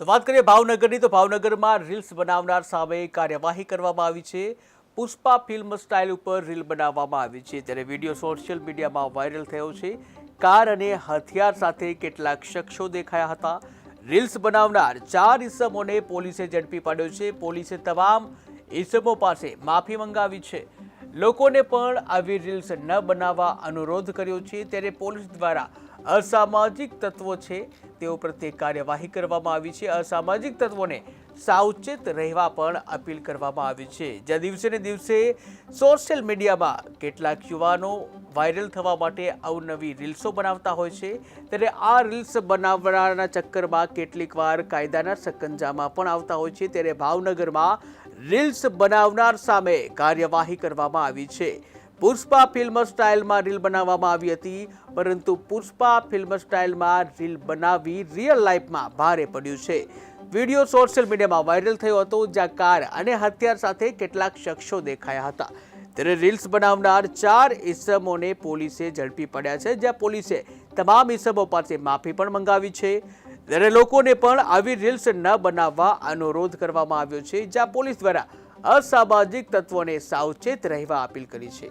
તો વાત કરીએ ભાવનગરની, તો ભાવનગરમાં રીલ્સ બનાવનાર સામે કાર્યવાહી કરવામાં આવી છે. પુષ્પા ફિલ્મ સ્ટાઇલ ઉપર રીલ બનાવવામાં આવી છે. ત્યારે વીડિયો સોશિયલ મીડિયામાં વાયરલ થયો છે. કાર અને હથિયાર સાથે કેટલાક શખ્સો દેખાયા હતા. રીલ્સ બનાવનાર ચાર ઇસમોને પોલીસે ઝડપી પાડ્યો છે. પોલીસે તમામ ઇસમો પાસે માફી મંગાવી છે. લોકોને પણ આવી રીલ્સ ન બનાવવા અનુરોધ કર્યો છે. ત્યારે પોલીસ દ્વારા અસામાજિક તત્વો છે તેઓ પ્રત્યે કાર્યવાહી કરવામાં આવી છે. અસામાજિક તત્વોને સાવચેત રહેવા પણ અપીલ કરવામાં આવી છે. જ્યાં દિવસે ને દિવસે સોશિયલ મીડિયામાં કેટલાક યુવાનો વાયરલ થવા માટે અવનવી રીલ્સો બનાવતા હોય છે. ત્યારે આ રીલ્સ બનાવવાના ચક્કરમાં કેટલીક વાર કાયદાના સકંજામાં પણ આવતા હોય છે. ત્યારે ભાવનગરમાં રીલ્સ બનાવનાર સામે કાર્યવાહી કરવામાં આવી છે. પુષ્પા ફિલ્મ સ્ટાઇલમાં રીલ બનાવવામાં આવી હતી, પરંતુ પુષ્પા ફિલ્મ સ્ટાઇલમાં રીલ બનાવી રિયલ લાઈફમાં ભારે પડ્યું છે. વીડિયો સોશિયલ મીડિયામાં વાયરલ થયો હતો, જ્યાં કાર અને હથિયાર સાથે કેટલાક શખ્સો દેખાયા હતા. ત્યારે રીલ્સ બનાવનાર ચાર ઇસમોને પોલીસે ઝડપી પડ્યા છે, જ્યાં પોલીસે તમામ ઇસમો પાસે માફી પણ મંગાવી છે. ત્યારે લોકોને પણ આવી રીલ્સ ન બનાવવા અનુરોધ કરવામાં આવ્યો છે, જ્યાં પોલીસ દ્વારા અસામાજિક તત્વોને સાવચેત રહેવા અપીલ કરી છે.